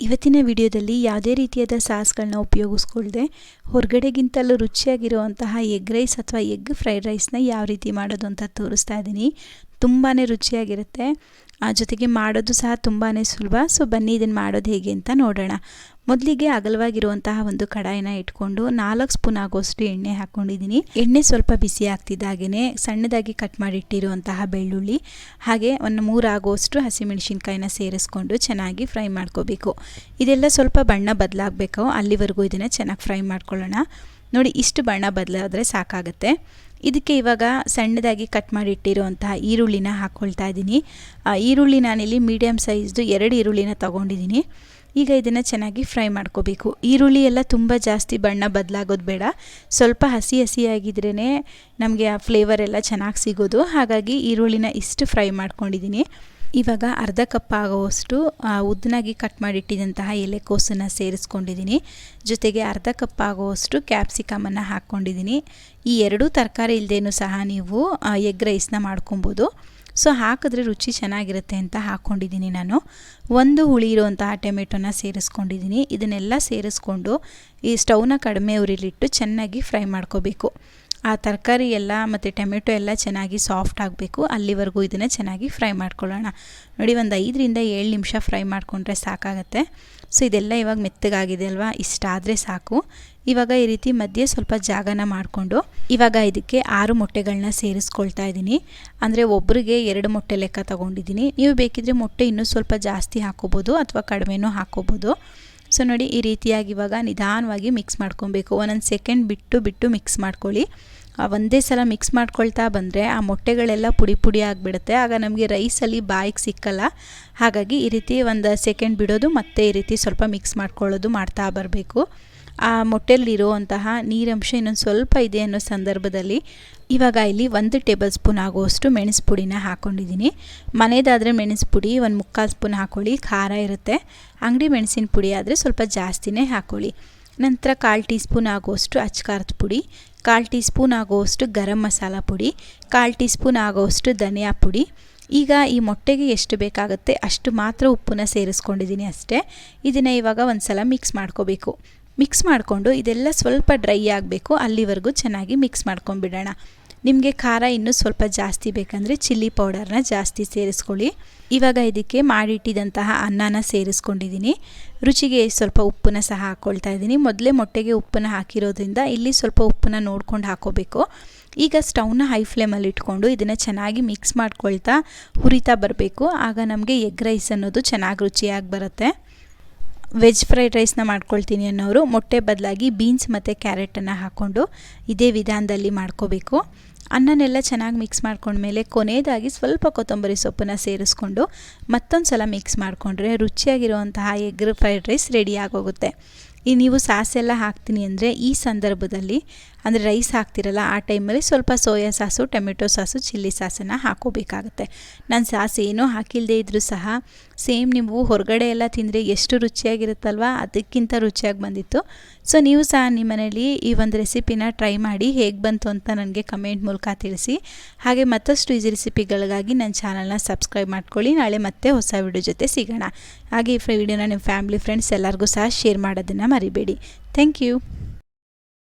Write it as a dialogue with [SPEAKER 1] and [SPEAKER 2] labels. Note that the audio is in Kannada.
[SPEAKER 1] ಇವತ್ತಿನ ವಿಡಿಯೋದಲ್ಲಿ ಯಾವುದೇ ರೀತಿಯಾದ ಸಾಸ್ಗಳನ್ನ ಉಪಯೋಗಿಸ್ಕೊಳ್ದೆ ಹೊರಗಡೆಗಿಂತಲೂ ರುಚಿಯಾಗಿರುವಂತಹ ಎಗ್ ರೈಸ್ ಅಥವಾ ಎಗ್ ಫ್ರೈಡ್ ರೈಸ್ನ ಯಾವ ರೀತಿ ಮಾಡೋದು ಅಂತ ತೋರಿಸ್ತಾ ಇದ್ದೀನಿ. ತುಂಬಾ ರುಚಿಯಾಗಿರುತ್ತೆ. ಆ ಜೊತೆಗೆ ಮಾಡೋದು ಸಹ ತುಂಬಾ ಸುಲಭ. ಸೊ ಬನ್ನಿ ಇದನ್ನು ಮಾಡೋದು ಹೇಗೆ ಅಂತ ನೋಡೋಣ. ಮೊದಲಿಗೆ ಅಗಲವಾಗಿರುವಂತಹ ಒಂದು ಕಡಾಯಿನ ಇಟ್ಕೊಂಡು ನಾಲ್ಕು ಸ್ಪೂನ್ ಆಗೋಷ್ಟು ಎಣ್ಣೆ ಹಾಕ್ಕೊಂಡಿದ್ದೀನಿ ಎಣ್ಣೆ ಸ್ವಲ್ಪ ಬಿಸಿ ಆಗ್ತಿದ್ದಾಗೇ ಸಣ್ಣದಾಗಿ ಕಟ್ ಮಾಡಿಟ್ಟಿರುವಂತಹ ಬೆಳ್ಳುಳ್ಳಿ, ಹಾಗೆ ಒಂದು ಮೂರು ಆಗೋಷ್ಟು ಹಸಿಮೆಣಸಿನ್ಕಾಯಿನ ಸೇರಿಸ್ಕೊಂಡು ಚೆನ್ನಾಗಿ ಫ್ರೈ ಮಾಡ್ಕೋಬೇಕು. ಇದೆಲ್ಲ ಸ್ವಲ್ಪ ಬಣ್ಣ ಬದಲಾಗಬೇಕು. ಅಲ್ಲಿವರೆಗೂ ಇದನ್ನು ಚೆನ್ನಾಗಿ ಫ್ರೈ ಮಾಡ್ಕೊಳ್ಳೋಣ. ನೋಡಿ, ಇಷ್ಟು ಬಣ್ಣ ಬದಲಾದರೆ ಸಾಕಾಗುತ್ತೆ. ಇದಕ್ಕೆ ಇವಾಗ ಸಣ್ಣದಾಗಿ ಕಟ್ ಮಾಡಿಟ್ಟಿರುವಂತಹ ಈರುಳ್ಳಿನ ಹಾಕ್ಕೊಳ್ತಾ ಇದ್ದೀನಿ. ಈರುಳ್ಳಿ ನಾನಿಲ್ಲಿ ಮೀಡಿಯಮ್ ಸೈಜ್ದು ಎರಡು ಈರುಳ್ಳಿನ ತೊಗೊಂಡಿದ್ದೀನಿ. ಈಗ ಇದನ್ನು ಚೆನ್ನಾಗಿ ಫ್ರೈ ಮಾಡ್ಕೋಬೇಕು. ಈರುಳ್ಳಿ ಎಲ್ಲ ತುಂಬ ಜಾಸ್ತಿ ಬಣ್ಣ ಬದಲಾಗೋದು ಬೇಡ. ಸ್ವಲ್ಪ ಹಸಿ ಹಸಿಯಾಗಿದ್ರೇ ನಮಗೆ ಆ ಫ್ಲೇವರ್ ಎಲ್ಲ ಚೆನ್ನಾಗಿ ಸಿಗೋದು. ಹಾಗಾಗಿ ಈರುಳ್ಳಿನ ಇಷ್ಟು ಫ್ರೈ ಮಾಡ್ಕೊಂಡಿದ್ದೀನಿ ಇವಾಗ ಅರ್ಧ ಕಪ್ ಆಗುವಷ್ಟು ಉದ್ದನಾಗಿ ಕಟ್ ಮಾಡಿಟ್ಟಿದಂತಹ ಎಲೆಕೋಸನ್ನು ಸೇರಿಸ್ಕೊಂಡಿದ್ದೀನಿ ಜೊತೆಗೆ ಅರ್ಧ ಕಪ್ ಆಗುವಷ್ಟು ಕ್ಯಾಪ್ಸಿಕಮನ್ನು ಹಾಕ್ಕೊಂಡಿದ್ದೀನಿ ಈ ಎರಡೂ ತರಕಾರಿ ಇಲ್ಲದೇನೂ ಸಹ ನೀವು ಎಗ್ ರೈಸ್ನ ಮಾಡ್ಕೊಬೋದು. ಸೊ ಹಾಕಿದ್ರೆ ರುಚಿ ಚೆನ್ನಾಗಿರುತ್ತೆ ಅಂತ ಹಾಕ್ಕೊಂಡಿದ್ದೀನಿ ನಾನು. ಒಂದು ಹುಳಿ ಇರುವಂತಹ ಟೊಮೆಟೊನ ಸೇರಿಸ್ಕೊಂಡಿದ್ದೀನಿ. ಇದನ್ನೆಲ್ಲ ಸೇರಿಸ್ಕೊಂಡು ಈ ಸ್ಟೌವ್ನ ಕಡಿಮೆ ಉರಿಲಿಟ್ಟು ಚೆನ್ನಾಗಿ ಫ್ರೈ ಮಾಡ್ಕೋಬೇಕು. ಆ ತರಕಾರಿ ಎಲ್ಲ ಮತ್ತು ಟೊಮೆಟೊ ಎಲ್ಲ ಚೆನ್ನಾಗಿ ಸಾಫ್ಟ್ ಆಗಬೇಕು. ಅಲ್ಲಿವರೆಗೂ ಇದನ್ನು ಚೆನ್ನಾಗಿ ಫ್ರೈ ಮಾಡ್ಕೊಳ್ಳೋಣ. ನೋಡಿ ಒಂದು ಐದರಿಂದ ಏಳು ನಿಮಿಷ ಫ್ರೈ ಮಾಡಿಕೊಂಡ್ರೆ ಸಾಕಾಗತ್ತೆ. ಸೊ ಇದೆಲ್ಲ ಇವಾಗ ಮೆತ್ತಗಾಗಿದೆ ಅಲ್ವಾ? ಇಷ್ಟಾದರೆ ಸಾಕು. ಇವಾಗ ಈ ರೀತಿ ಮಧ್ಯೆ ಸ್ವಲ್ಪ ಜಾಗನ ಮಾಡಿಕೊಂಡು, ಇವಾಗ ಇದಕ್ಕೆ ಆರು ಮೊಟ್ಟೆಗಳನ್ನ ಸೇರಿಸ್ಕೊಳ್ತಾ ಇದ್ದೀನಿ. ಅಂದರೆ ಒಬ್ಬರಿಗೆ ಎರಡು ಮೊಟ್ಟೆ ಲೆಕ್ಕ ತಗೊಂಡಿದ್ದೀನಿ. ನೀವು ಬೇಕಿದ್ರೆ ಮೊಟ್ಟೆ ಇನ್ನೂ ಸ್ವಲ್ಪ ಜಾಸ್ತಿ ಹಾಕೋಬೋದು ಅಥವಾ ಕಡಿಮೆನೂ ಹಾಕೋಬೋದು. ಸೊ ನೋಡಿ ಈ ರೀತಿಯಾಗಿ ಇವಾಗ ನಿಧಾನವಾಗಿ ಮಿಕ್ಸ್ ಮಾಡ್ಕೊಬೇಕು. ಒಂದೊಂದು ಸೆಕೆಂಡ್ ಬಿಟ್ಟು ಬಿಟ್ಟು ಮಿಕ್ಸ್ ಮಾಡ್ಕೊಳ್ಳಿ. ಒಂದೇ ಸಲ ಮಿಕ್ಸ್ ಮಾಡ್ಕೊಳ್ತಾ ಬಂದರೆ ಆ ಮೊಟ್ಟೆಗಳೆಲ್ಲ ಪುಡಿ ಪುಡಿ ಆಗಿಬಿಡುತ್ತೆ. ಆಗ ನಮಗೆ ರೈಸಲ್ಲಿ ಬಾಯಿಗೆ ಸಿಕ್ಕಲ್ಲ. ಹಾಗಾಗಿ ಈ ರೀತಿ ಒಂದು ಸೆಕೆಂಡ್ ಬಿಡೋದು ಮತ್ತೆ ಈ ರೀತಿ ಸ್ವಲ್ಪ ಮಿಕ್ಸ್ ಮಾಡ್ಕೊಳ್ಳೋದು ಮಾಡ್ತಾ ಬರಬೇಕು. ಆ ಮೊಟ್ಟೆಯಲ್ಲಿರುವಂತಹ ನೀರಂಶ ಇನ್ನೊಂದು ಸ್ವಲ್ಪ ಇದೆ ಅನ್ನೋ ಸಂದರ್ಭದಲ್ಲಿ ಇವಾಗ ಇಲ್ಲಿ ಒಂದು ಟೇಬಲ್ ಸ್ಪೂನ್ ಆಗುವಷ್ಟು ಮೆಣಸು ಪುಡಿನ ಹಾಕ್ಕೊಂಡಿದ್ದೀನಿ ಮನೆಯದಾದರೆ ಮೆಣಸು ಪುಡಿ, ಒಂದು ಮುಕ್ಕಾಲು ಸ್ಪೂನ್ ಹಾಕ್ಕೊಳ್ಳಿ ಖಾರ ಇರುತ್ತೆ. ಅಂಗಡಿ ಮೆಣಸಿನ ಪುಡಿ ಆದರೆ ಸ್ವಲ್ಪ ಜಾಸ್ತಿನೇ ಹಾಕ್ಕೊಳ್ಳಿ ನಂತರ ಕಾಲು ಟೀ ಸ್ಪೂನ್ ಆಗುವಷ್ಟು ಅಚ್ಕಾರದ ಪುಡಿ, ಕಾಲು ಟೀ ಸ್ಪೂನ್ ಆಗುವಷ್ಟು ಗರಂ ಮಸಾಲ ಪುಡಿ, ಕಾಲು ಟೀ ಸ್ಪೂನ್ ಆಗುವಷ್ಟು ಧನಿಯಾ ಪುಡಿ. ಈಗ ಈ ಮೊಟ್ಟೆಗೆ ಎಷ್ಟು ಬೇಕಾಗುತ್ತೆ ಅಷ್ಟು ಮಾತ್ರ ಉಪ್ಪನ್ನ ಸೇರಿಸ್ಕೊಂಡಿದ್ದೀನಿ ಅಷ್ಟೇ. ಇದನ್ನು ಇವಾಗ ಒಂದು ಸಲ ಮಿಕ್ಸ್ ಮಾಡ್ಕೋಬೇಕು. ಮಿಕ್ಸ್ ಮಾಡಿಕೊಂಡು ಇದೆಲ್ಲ ಸ್ವಲ್ಪ ಡ್ರೈ ಆಗಬೇಕು, ಅಲ್ಲಿವರೆಗೂ ಚೆನ್ನಾಗಿ ಮಿಕ್ಸ್ ಮಾಡ್ಕೊಂಡ್ಬಿಡೋಣ. ನಿಮಗೆ ಖಾರ ಇನ್ನೂ ಸ್ವಲ್ಪ ಜಾಸ್ತಿ ಬೇಕಂದರೆ ಚಿಲ್ಲಿ ಪೌಡರ್ನ ಜಾಸ್ತಿ ಸೇರಿಸ್ಕೊಳ್ಳಿ. ಇವಾಗ ಇದಕ್ಕೆ ಮಾಡಿಟ್ಟಿದಂತಹ ಅನ್ನನ ಸೇರಿಸ್ಕೊಂಡಿದ್ದೀನಿ. ರುಚಿಗೆ ಸ್ವಲ್ಪ ಉಪ್ಪನ್ನ ಸಹ ಹಾಕ್ಕೊಳ್ತಾ ಇದ್ದೀನಿ. ಮೊದಲೇ ಮೊಟ್ಟೆಗೆ ಉಪ್ಪನ್ನು ಹಾಕಿರೋದ್ರಿಂದ ಇಲ್ಲಿ ಸ್ವಲ್ಪ ಉಪ್ಪನ್ನ ನೋಡ್ಕೊಂಡು ಹಾಕೋಬೇಕು. ಈಗ ಸ್ಟೌನ ಹೈ ಫ್ಲೇಮಲ್ಲಿ ಇಟ್ಕೊಂಡು ಇದನ್ನು ಚೆನ್ನಾಗಿ ಮಿಕ್ಸ್ ಮಾಡ್ಕೊಳ್ತಾ ಹುರಿತಾ ಬರಬೇಕು. ಆಗ ನಮಗೆ ಎಗ್ ರೈಸ್ ಅನ್ನೋದು ಚೆನ್ನಾಗಿ ರುಚಿಯಾಗಿ ಬರುತ್ತೆ. ವೆಜ್ ಫ್ರೈಡ್ ರೈಸ್ನ ಮಾಡ್ಕೊಳ್ತೀನಿ ಅನ್ನೋರು ಮೊಟ್ಟೆ ಬದಲಾಗಿ ಬೀನ್ಸ್ ಮತ್ತು ಕ್ಯಾರೆಟನ್ನು ಹಾಕ್ಕೊಂಡು ಇದೇ ವಿಧಾನದಲ್ಲಿ ಮಾಡ್ಕೋಬೇಕು. ಅನ್ನನೆಲ್ಲ ಚೆನ್ನಾಗಿ ಮಿಕ್ಸ್ ಮಾಡ್ಕೊಂಡ್ಮೇಲೆ ಕೊನೆಯದಾಗಿ ಸ್ವಲ್ಪ ಕೊತ್ತಂಬರಿ ಸೊಪ್ಪನ್ನು ಸೇರಿಸ್ಕೊಂಡು ಮತ್ತೊಂದು ಸಲ ಮಿಕ್ಸ್ ಮಾಡಿಕೊಂಡ್ರೆ ರುಚಿಯಾಗಿರುವಂತಹ ಎಗ್ ಫ್ರೈಡ್ ರೈಸ್ ರೆಡಿ ಆಗೋಗುತ್ತೆ. ಈ ನೀವು ಸಾಸೆಲ್ಲ ಹಾಕ್ತೀನಿ ಅಂದರೆ ಈ ಸಂದರ್ಭದಲ್ಲಿ ಅಂದರೆ ರೈಸ್ ಹಾಕ್ತಿರಲ್ಲ, ಆ ಟೈಮಲ್ಲಿ ಸ್ವಲ್ಪ soya sauce, tomato sauce, chilli ಸಾಸನ್ನು ಹಾಕೋಬೇಕಾಗುತ್ತೆ. ನಾನು ಸಾಸ್ ಏನೂ ಹಾಕಿಲ್ಲದೆ ಇದ್ದರೂ ಸಹ ಸೇಮ್ ನೀವು ಹೊರಗಡೆ ಎಲ್ಲ ತಿಂದರೆ ಎಷ್ಟು ರುಚಿಯಾಗಿರುತ್ತಲ್ವ, ಅದಕ್ಕಿಂತ ರುಚಿಯಾಗಿ ಬಂದಿತ್ತು. ಸೊ ನೀವು ಸಹ ನಿಮ್ಮ ಮನೇಲಿ ಈ ಒಂದು ರೆಸಿಪಿನ ಟ್ರೈ ಮಾಡಿ ಹೇಗೆ ಬಂತು ಅಂತ ನನಗೆ ಕಮೆಂಟ್ ಮೂಲಕ ತಿಳಿಸಿ. ಹಾಗೆ ಮತ್ತಷ್ಟು ಈಸಿ ರೆಸಿಪಿಗಳಿಗಾಗಿ ನನ್ನ ಚಾನಲ್ನ ಸಬ್ಸ್ಕ್ರೈಬ್ ಮಾಡ್ಕೊಳ್ಳಿ. ನಾಳೆ ಮತ್ತೆ ಹೊಸ ವಿಡಿಯೋ ಜೊತೆ ಸಿಗೋಣ. ಹಾಗೆ ಈ ವಿಡಿಯೋನ ನಿಮ್ಮ ಫ್ಯಾಮಿಲಿ ಫ್ರೆಂಡ್ಸ್ ಎಲ್ಲರಿಗೂ ಸಹ ಶೇರ್ ಮಾಡೋದನ್ನು ಮರಿಬೇಡಿ. Thank you